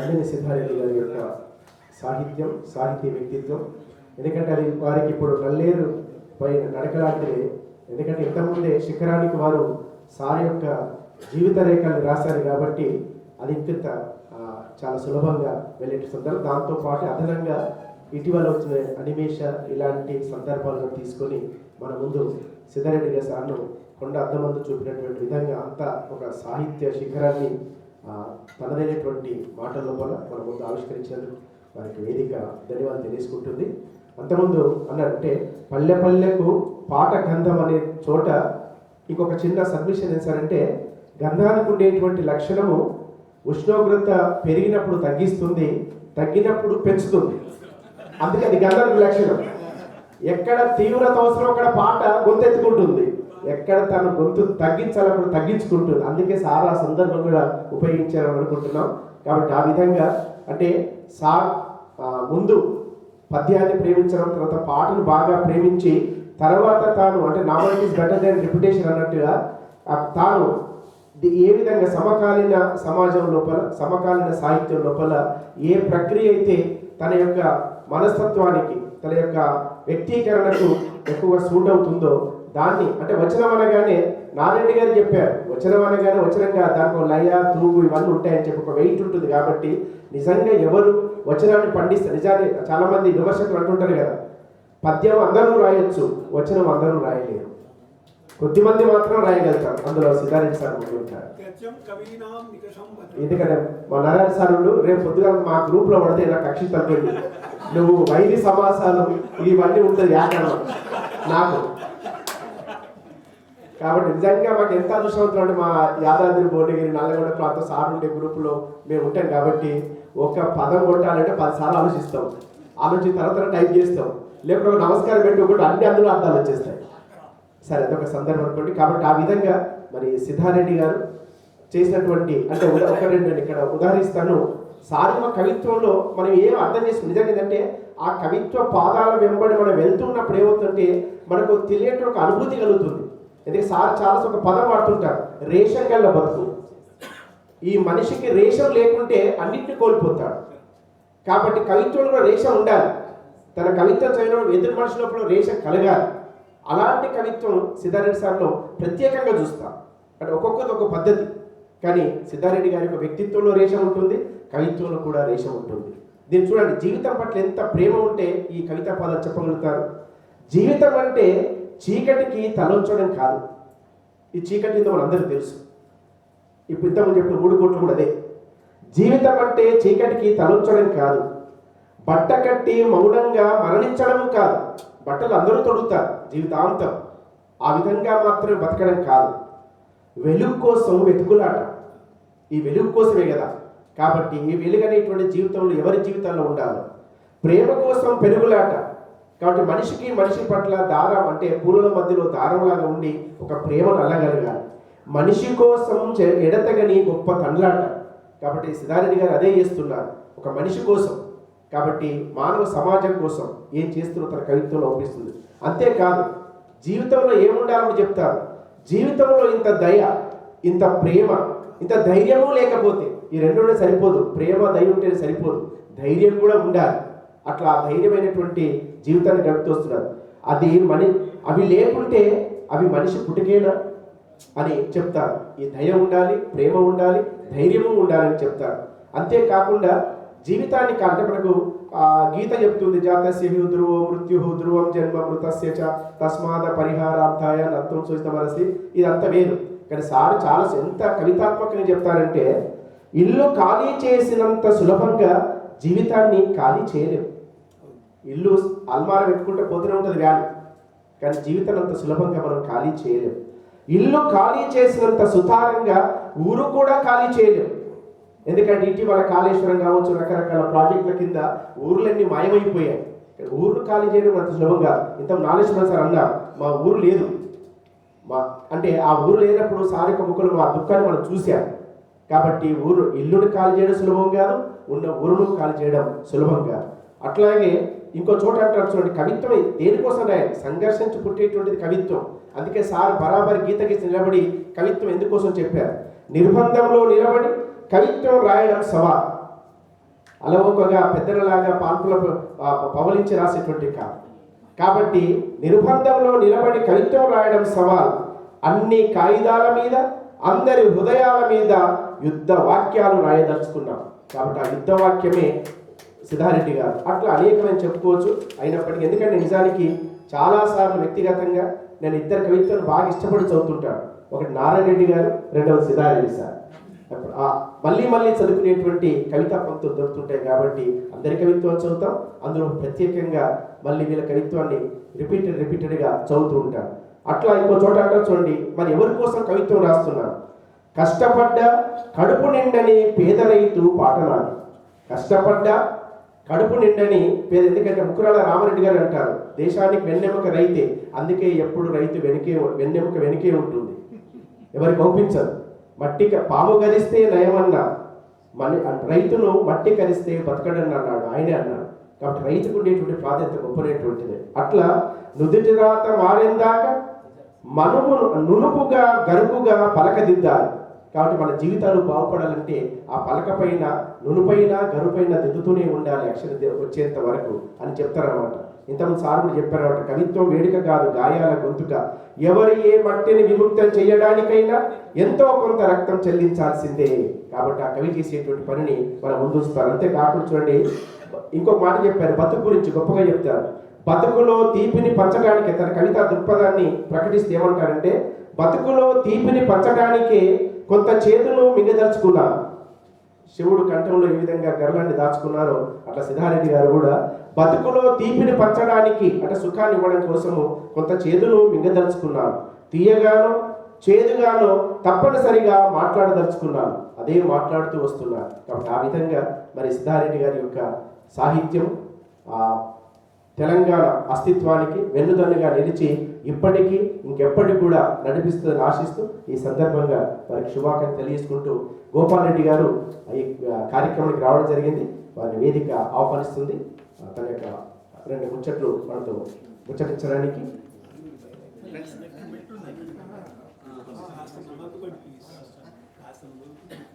నందిని సిద్ధారెడ్డి గారి యొక్క సాహిత్యం సాహితీ వ్యక్తిత్వం. ఎందుకంటే అది వారికి ఇప్పుడు నల్లేరు పై నడకలాంటిది ఎందుకంటే ఇంతకుముందే శిఖరానికి వారు సార్ యొక్క జీవిత రేఖల్ని రాశారు కాబట్టి అది ఇంత చాలా సులభంగా వెళ్ళేటి సందర్భం. దాంతో పాటు అదనంగా ఇటీవల వచ్చిన అనిమేష ఇలాంటి సందర్భాలను తీసుకొని మన ముందు సిద్ధారెడ్డి గారి సార్ను కొండ అద్దమందు చూపినటువంటి విధంగా అంతా ఒక సాహిత్య శిఖరాన్ని తనదైనటువంటి మాటల లోపల మన ముందు ఆవిష్కరించినందుకు వారికి వేదిక ధన్యవాదాలు తెలియసుకుంటుంది అంతకుముందు అన్నట్టే పల్లె పల్లెకు పాట గంధం అనే చోట ఇంకొక చిన్న సబ్మిషన్ ఏంటంటే గంధానికి ఉండేటువంటి లక్షణము ఉష్ణోగ్రత పెరిగినప్పుడు తగ్గిస్తుంది తగ్గినప్పుడు పెంచుతుంది. అందుకే అది గంధానికి లక్షణం. ఎక్కడ తీవ్రత అవసరం అక్కడ పాట గొంతెత్తుకుంటుంది. ఎక్కడ తన గొంతు తగ్గించాలప్పుడు తగ్గించుకుంటుంది. అందుకే సార్ ఆ సందర్భం కూడా ఉపయోగించారని అనుకుంటున్నాం. కాబట్టి ఆ విధంగా అంటే సార్ ముందు పద్యాన్ని ప్రేమించడం తర్వాత పాటను బాగా ప్రేమించి తర్వాత తాను అంటే novel is better than reputation అన్నట్టుగా తాను ఏ విధంగా సమకాలీన సమాజం లోపల సమకాలీన సాహిత్యం లోపల ఏ ప్రక్రియ అయితే తన యొక్క మనస్తత్వానికి తన యొక్క వ్యక్తీకరణకు ఎక్కువ సూట్ అవుతుందో దాన్ని అంటే వచనం అనగానే నారాయణ గారు చెప్పారు. వచనం అనగానే వచనంగా దాంట్లో లయ తూగు ఇవన్నీ ఉంటాయని చెప్పి ఒక వెయిట్ ఉంటుంది కాబట్టి నిజంగా ఎవరు వచనాన్ని పండిస్తారు? నిజాన్ని చాలా మంది విమర్శకులు అంటుంటారు కదా పద్యం అందరూ రాయొచ్చు వచనం అందరూ రాయలేరు. కొద్దిమంది మాత్రం రాయగలుగుతారు అందులో సిద్ధారెడ్డి సార్ ఉంటారు. ఎందుకంటే మా నారాయణ సారులు రేపు పొద్దుగా మా గ్రూప్లో పడితే నాకు కక్షి తగ్గింది నువ్వు వైరి సమాసాలు ఇవన్నీ ఉంటుంది వ్యాకరణం నాకు కాబట్టి నిజంగా మాకు ఎంత అదృష్టవంతులు అంటే మా యాదాద్రి భువనగిరి నల్లగొండ ప్రాంతం సార్ ఉండే గ్రూపులో మేము ఉంటాం కాబట్టి ఒక పదం కొట్టాలంటే పది సార్లు ఆలోచిస్తాం. ఆలోచించిన తర్వాత టైప్ చేస్తాం. లేకపోతే ఒక నమస్కారం పెట్టి ఒకటి అన్ని అందులో అర్థాలు వచ్చేస్తాయి. సరే అదొక సందర్భం అనుకోండి. కాబట్టి ఆ విధంగా మరి సిద్ధారెడ్డి గారు చేసినటువంటి అంటే ఒక రెండు నేను ఇక్కడ ఉదాహరిస్తాను. సారిమ కవిత్వంలో మనం ఏం అర్థం చేసుకుని నిజంగా ఏంటంటే ఆ కవిత్వ పాదాల వెంబడి మనం వెళ్తున్నప్పుడు ఏమవుతుందంటే మనకు తెలియని ఒక అనుభూతి కలుగుతుంది. ఎందుకంటే సార్ చాలా ఒక పదం వాడుతుంటారు రేషన్ గల్ల బతుకు. ఈ మనిషికి రేషం లేకుంటే అన్నింటిని కోల్పోతాడు. కాబట్టి కవిత్వంలో కూడా రేషం ఉండాలి. తన కవిత్వం చదివినప్పుడు ఎదురు మనుషులప్పుడు రేషం కలగాలి. అలాంటి కవిత్వం సిద్ధారెడ్డి సార్లో ప్రత్యేకంగా చూస్తాం. అంటే ఒక్కొక్కది ఒక పద్ధతి. కానీ సిద్ధారెడ్డి గారి యొక్క వ్యక్తిత్వంలో రేషం ఉంటుంది కవిత్వంలో కూడా రేషం ఉంటుంది. దీన్ని చూడండి జీవితం పట్ల ఎంత ప్రేమ ఉంటే ఈ కవితా పదాలు చెప్పగలుగుతారు. జీవితం అంటే చీకటికి తలొంచడం కాదు. ఈ చీకటి ఏందో మనందరికీ తెలుసు. ఇప్పుడు ఇంతకుముందు చెప్పిన మూడు కోట్లు కూడా అదే. జీవితం అంటే చీకటికి తలొంచడం కాదు. బట్ట కట్టి మౌనంగా మరణించడం కాదు. బట్టలు అందరూ తొడుగుతారు. జీవితాంతం ఆ విధంగా మాత్రమే బతకడం కాదు. వెలుగు కోసం వెతుకులాట. ఈ వెలుగు కోసమే కదా. కాబట్టి ఈ వెలుగు అనేటువంటి జీవితంలో ఎవరి జీవితంలో ఉండాలి? ప్రేమ కోసం పెరుగులాట. కాబట్టి మనిషికి మనిషి పట్ల దారం అంటే పూల మధ్యలో దారంలాగా ఉండి ఒక ప్రేమను అల్లగలగాలి. మనిషి కోసం ఎడతగని గొప్ప తండ్రాట. కాబట్టి సిద్ధారెడ్డి గారు అదే చేస్తున్నారు. ఒక మనిషి కోసం. కాబట్టి మానవ సమాజం కోసం ఏం చేస్తున్న తన కవిత్వంలో ఒప్పిస్తుంది. అంతేకాదు జీవితంలో ఏముండాలని చెప్తారు? జీవితంలో ఇంత దయ ఇంత ప్రేమ ఇంత ధైర్యము లేకపోతే ఈ రెండు సరిపోదు. ప్రేమ దయ ఉంటేనే సరిపోదు. ధైర్యం కూడా ఉండాలి. అట్లా ధైర్యమైనటువంటి జీవితాన్ని గడుపుతొస్తున్నారు అది మని అవి లేకుంటే అవి మనిషి పుట్టుకేనా? అని చెప్తారు ఈ దయ ఉండాలి ప్రేమ ఉండాలి ధైర్యము ఉండాలని చెప్తారు అంతేకాకుండా జీవితాన్ని కా- అంటే మనకు ఆ గీత చెప్తుంది జాతస్య ధ్రువో మృత్యు ధ్రువం జన్మ మృతస్య చ తస్మాద పరిహారార్థాయ నత్వం సూచితమరసి ఇదంతా వేరు కానీ సార్ చాలా ఎంత కవితాత్మకంగా చెప్తారంటే ఇల్లు ఖాళీ చేసినంత సులభంగా జీవితాన్ని ఖాళీ చేయలేము ఇల్లు అల్మార పెట్టుకుంటే పోతూనే ఉంటుంది వ్యాన్ కానీ జీవితం అంత సులభంగా మనం ఖాళీ చేయలేం. ఇల్లు ఖాళీ చేసినంత సుతారంగా ఊరు కూడా ఖాళీ చేయలేం. ఎందుకంటే ఇటీవల కాళేశ్వరం కావచ్చు రకరకాల ప్రాజెక్టుల కింద ఊర్లన్నీ మాయమైపోయాయి. ఊర్లు ఖాళీ చేయడం అంత సులభం కాదు. ఇంత నాగేశ్వరం సార్ అన్న మా ఊరు లేదు. మా అంటే ఆ ఊరు లేనప్పుడు సారిక ముక్కలు మా దుఃఖాన్ని మనం చూశాం. కాబట్టి ఊరు ఇల్లుని ఖాళీ చేయడం సులభం కాదు ఉన్న ఊరును ఖాళీ చేయడం సులభం కాదు. అట్లాగే ఇంకో చోట అంటారు చూడండి కవిత్వం దేనికోసం రాయాలి సంఘర్షించి పుట్టేటువంటిది కవిత్వం. అందుకే సార్ బరాబర్ గీతకి నిలబడి కవిత్వం ఎందుకోసం చెప్పారు? నిర్బంధంలో నిలబడి కవిత్వం రాయడం సవాల్ అలవోకగా పెద్దలలాగా పాల్పుల పవలించి రాసేటువంటి కాదు కాబట్టి నిర్బంధంలో నిలబడి కవిత్వం రాయడం సవాల్ అన్ని కాగితాల మీద అందరి హృదయాల మీద యుద్ధ వాక్యాలు రాయదలుచుకున్నాం. కాబట్టి ఆ యుద్ధ వాక్యమే సిద్ధారెడ్డి గారు అట్లా అనేకమైన చెప్పుకోవచ్చు. అయినప్పటికీ ఎందుకంటే నిజానికి చాలాసార్లు వ్యక్తిగతంగా నేను ఇద్దరు కవిత్వాలు బాగా ఇష్టపడి చదువుతుంటాను. ఒకటి నారాయణ రెడ్డి గారు రెండవది సిద్ధారెడ్డి సార్. మళ్ళీ మళ్ళీ చదువుకునేటువంటి కవితా పంక్తులు దొరుకుతుంటాయి కాబట్టి అందరి కవిత్వం చదువుతాం. అందులో ప్రత్యేకంగా మళ్ళీ వీళ్ళ కవిత్వాన్ని రిపీటెడ్ రిపీటెడ్గా చదువుతూ ఉంటాను అట్లా ఇంకో చోట అంటారు చూడండి. మరి ఎవరి కోసం కవిత్వం రాస్తున్నారు? కష్టపడ్డ కడుపు నిండని పేద రైతు పాటనాడు. కష్టపడ్డ కడుపు నిండని పేద ఎందుకంటే ముక్కురాల రామరెడ్డి గారు అంటారు దేశానికి వెన్నెముక రైతే అందుకే ఎప్పుడు రైతు వెనుకే వెన్నెముక వెనుకే ఉంటుంది. ఎవరికి పంపించదు మట్టి క- పాము కరిస్తే నయమన్నా మన రైతును మట్టి కరిస్తే బతకడని అన్నాడు ఆయనే అన్నాడు కాబట్టి రైతుకు ఉండేటువంటి ప్రాధాన్యత గొప్పనేటువంటిది. అట్లా నుదుటి రాత మారేందాక మనుపు నునుపుగా గరుపుగా పలకదిద్దాలి. కాబట్టి మన జీవితాలు బాగుపడాలంటే ఆ పలకపైన నునుపైన గరుపైన దిద్దుతూనే ఉండాలి అక్షర వచ్చేంత వరకు అని చెప్తారనమాట ఇంతకుముందు సార్ కూడా కవిత్వం వేడుక కాదు గాయాల గొంతుక. ఎవరు ఏ మట్టిని విముక్తం చేయడానికైనా ఎంతో కొంత రక్తం చెల్లించాల్సిందే. కాబట్టి ఆ కవి చేసేటువంటి పనిని మనం ముందుస్తారు అంతేకాకుండా చూడండి ఇంకొక మాట చెప్పారు బతుకు గురించి గొప్పగా చెప్తారు. బతుకులో తీపిని పంచడానికి తన కవిత దృక్పథాన్ని ప్రకటిస్తే ఏమంటారంటే బతుకులో తీపిని పంచడానికే కొంత చేతులు మింగదలుచుకున్నాను శివుడు కంఠంలో ఏ విధంగా గర్వాన్ని దాచుకున్నారో అట్లా సిద్ధారెడ్డి గారు కూడా బతుకులో తీపిని పంచడానికి అంటే సుఖాన్ని ఇవ్వడం కోసము కొంత చేదును మింగదలుచుకున్నాను తీయగానో చేదుగానో తప్పనిసరిగా మాట్లాడదలుచుకున్నాను అదే మాట్లాడుతూ వస్తున్నాను కాబట్టి ఆ విధంగా మరి సిద్ధారెడ్డి గారి యొక్క సాహిత్యం ఆ తెలంగాణ అస్తిత్వానికి వెన్నుదన్నుగా నిలిచి ఇప్పటికీ ఇంకెప్పటికి కూడా నడిపిస్తుందని ఆశిస్తూ ఈ సందర్భంగా వారికి శుభాకాంక్షలు తెలియజేసుకుంటూ గోపాల్ రెడ్డి గారు ఈ కార్యక్రమానికి రావడం జరిగింది. వారిని వేదిక ఆహ్వానిస్తుంది. తన యొక్క రెండు ముచ్చట్లు మనతో ముచ్చటించడానికి. Thank you.